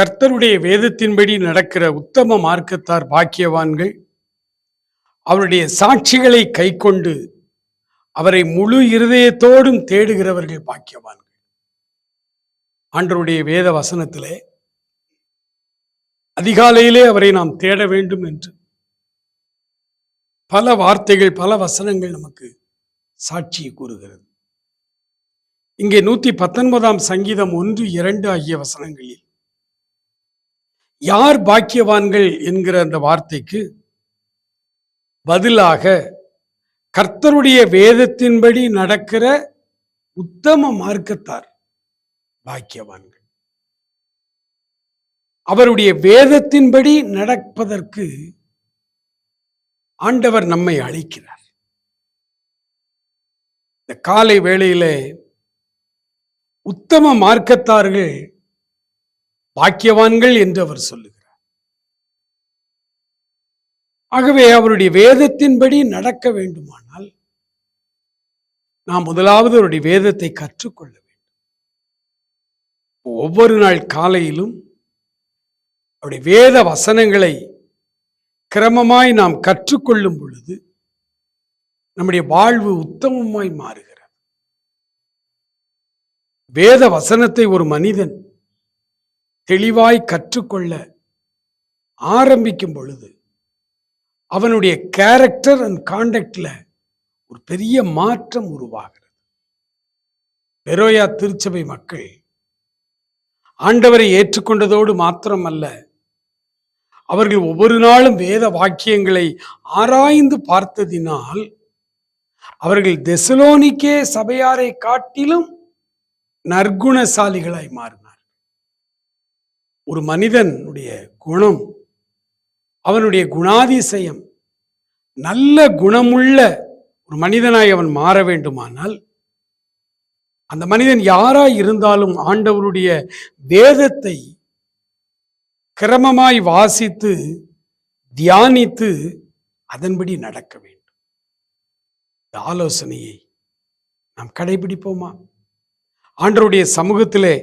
கர்த்தருடைய வேதத்தின்படி நடக்கிற உத்தம மார்க்கத்தார் பாக்கியவான்கள் அவருடைய சாட்சிகளை கைக்கொண்டு அவரை முழு இருதயத்தோடும் தேடுகிறவர்கள் பாக்கியவான்கள். ஆண்டருடைய வேத வசனத்திலே அதிகாலையிலே அவரை நாம் தேட வேண்டும் என்று பல வார்த்தைகள் பல வசனங்கள் நமக்கு சாட்சியை கூறுகிறது. இங்கே நூத்தி பத்தொன்பதாம் சங்கீதம் ஒன்று இரண்டு ஆகிய வசனங்களில் யார் பாக்கியவான்கள் என்கிற அந்த வார்த்தைக்கு பதிலாக கர்த்தருடைய வேதத்தின்படி நடக்கிற உத்தம மார்க்கத்தார் பாக்கியவான்கள். அவருடைய வேதத்தின்படி நடப்பதற்கு ஆண்டவர் நம்மை அழைக்கிறார். இந்த காலை வேளையிலே உத்தம மார்க்கத்தார்கள் பாக்கியவான்கள் என்று அவர் சொல்லுகிறார். ஆகவே அவருடைய வேதத்தின்படி நடக்க வேண்டுமானால் நாம் முதலாவது அவருடைய வேதத்தை கற்றுக்கொள்ள வேண்டும். ஒவ்வொரு நாள் காலையிலும் அவருடைய வேத வசனங்களை கிரமமாய் நாம் கற்றுக்கொள்ளும் பொழுது நம்முடைய வாழ்வு உத்தமமாய் மாறுகிறது. வேத வசனத்தை ஒரு மனிதன் தெளிவாய் கற்றுக்கொள்ள ஆரம்பிக்கும் பொழுது அவனுடைய கேரக்டர் அண்ட் காண்டக்ட்ல ஒரு பெரிய மாற்றம் உருவாகிறது. பெரோயா திருச்சபை மக்கள் ஆண்டவரை ஏற்றுக்கொண்டதோடு மாத்திரமல்ல அவர்கள் ஒவ்வொரு நாளும் வேத வாக்கியங்களை ஆராய்ந்து பார்த்ததினால் அவர்கள் தெசலோனிக்கே சபையாரை காட்டிலும் நற்குணசாலிகளாய் மாறினார் ஒரு மனிதனுடைய குணம் அவனுடைய குணாதிசயம் நல்ல குணமுள்ள ஒரு மனிதனாய் அவன் மாற வேண்டுமானால் அந்த மனிதன் யாராய் இருந்தாலும் ஆண்டவருடைய வேதத்தை கிரமமாய் வாசித்து தியானித்து அதன்படி நடக்க வேண்டும். இந்த ஆலோசனையை நாம் கடைபிடிப்போமா? ஆண்டவருடைய சமூகத்திலே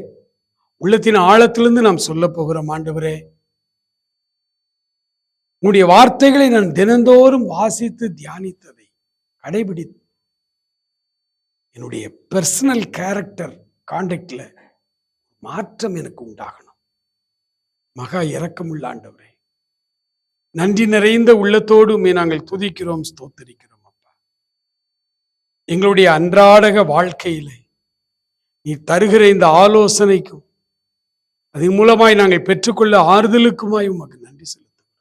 உள்ளத்தின் ஆழத்திலிருந்து நாம் சொல்ல போகிறோம் ஆண்டவரே. உங்களுடைய வார்த்தைகளை நான் தினந்தோறும் வாசித்து தியானித்ததை கடைபிடித்து என்னுடைய பர்சனல் கேரக்டர் காண்டக்ட்ல மாற்றம் எனக்கு உண்டாகணும். மகா இறக்கமுள்ள ஆண்டவரே. நன்றி நிறைந்த உள்ளத்தோடு நாங்கள் துதிக்கிறோம் ஸ்தோத்தரிக்கிறோம் அப்பா. எங்களுடைய அன்றாடக வாழ்க்கையிலே நீ தருகிற இந்த ஆலோசனைக்கும் அதன் மூலமாய் நாங்கள் பெற்றுக்கொள்ள ஆறுதலுக்குமாய் உமக்கு நன்றி செலுத்துகிறோம்.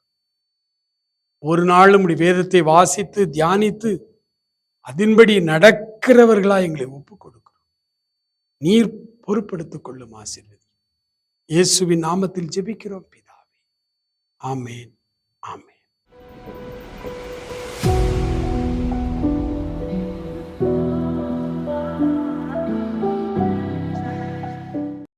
ஒரு நாளும் உடைய வேதத்தை வாசித்து தியானித்து அதன்படி நடக்கிறவர்களா எங்களை ஒப்பு கொடுக்கிறோம் நீர் பொறுப்படுத்திக் கொள்ளும் ஆசிரியர். இயேசுவின் நாமத்தில் ஜெபிக்கிறோம் பிதாவே. ஆமென்.